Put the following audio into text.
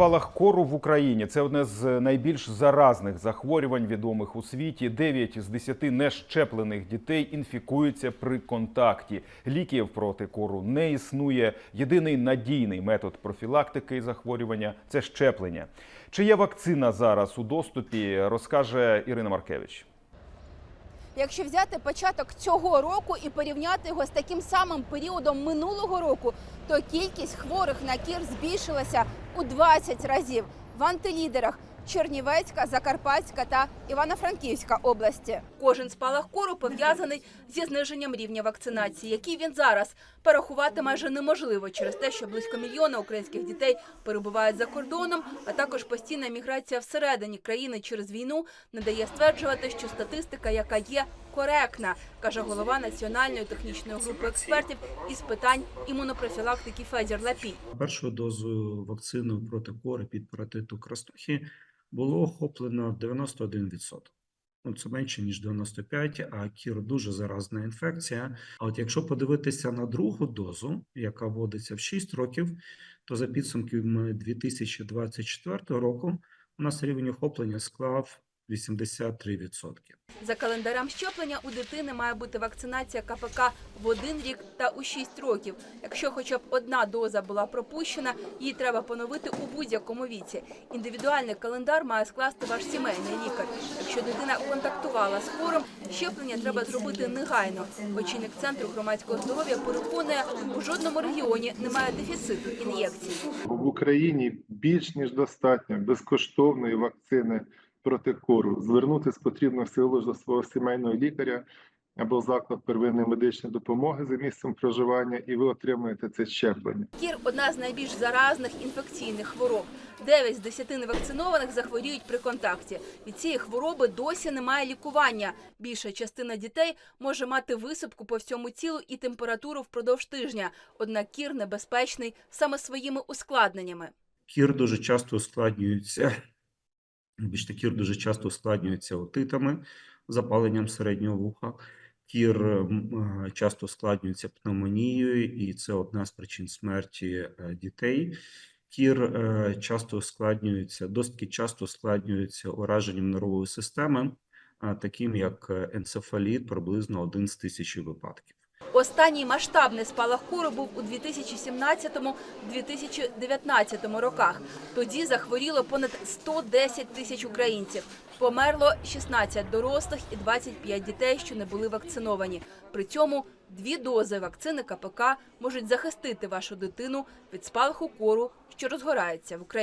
спалах кору в Україні це одне з найбільш заразних захворювань, відомих у світі. 9 з 10 нещеплених дітей інфікуються при контакті. Ліків проти кору не існує. Єдиний надійний метод профілактики захворювання це щеплення. Чи є вакцина зараз у доступі, розкаже Ірина Маркевич. Якщо взяти початок цього року і порівняти його з таким самим періодом минулого року, то кількість хворих на кір збільшилася у 20 разів в антилідерах. Чернівецька, Закарпатська та Івано-Франківська області. Кожен спалах кору пов'язаний зі зниженням рівня вакцинації, який він зараз порахувати майже неможливо через те, що близько мільйона українських дітей перебувають за кордоном, а також постійна міграція всередині країни через війну не дає стверджувати, що статистика, яка є, коректна, каже голова національної технічної групи експертів із питань імунопрофілактики Федір Лапій. Першою дозою вакцини проти кори під паратиту краснухи було охоплено 91%. Ну, це менше, ніж 95, а кір дуже заразна інфекція. А от якщо подивитися на другу дозу, яка вводиться в 6 років, то за підсумками 2024 року у нас рівень охоплення склав 83%. За календарем щеплення у дитини має бути вакцинація КПК в один рік та у 6 років. Якщо хоча б одна доза була пропущена, її треба поновити у будь-якому віці. Індивідуальний календар має скласти ваш сімейний лікар. Якщо дитина контактувала з хворим, щеплення треба зробити негайно. Очільник центру громадського здоров'я переконує, у жодному регіоні немає дефіциту ін'єкцій. В Україні більш ніж достатньо безкоштовної вакцини проти кору. Звернутися потрібно в силу до свого сімейного лікаря або заклад первинної медичної допомоги за місцем проживання, і ви отримуєте це щеплення. Кір одна з найбільш заразних інфекційних хвороб. 9 з 10 невакцинованих захворіють при контакті. Від цієї хвороби досі немає лікування. Більша частина дітей може мати висипку по всьому тілу і температуру впродовж тижня. Однак кір небезпечний саме своїми ускладненнями. Кір дуже часто ускладнюється, більш кір дуже часто ускладнюється отитами, запаленням середнього вуха. Кір е, часто ускладнюється пневмонією, і це одна з причин смерті е, дітей. Кір е, часто ускладнюється, досить часто ускладнюється ураженням нервової системи, таким як е, енцефаліт, приблизно один з тисячі випадків. Останній масштабний спалах кору був у 2017-2019 роках. Тоді захворіло понад 110 тисяч українців. Померло 16 дорослих і 25 дітей, що не були вакциновані. При цьому дві дози вакцини КПК можуть захистити вашу дитину від спалаху кору, що розгорається в Україні.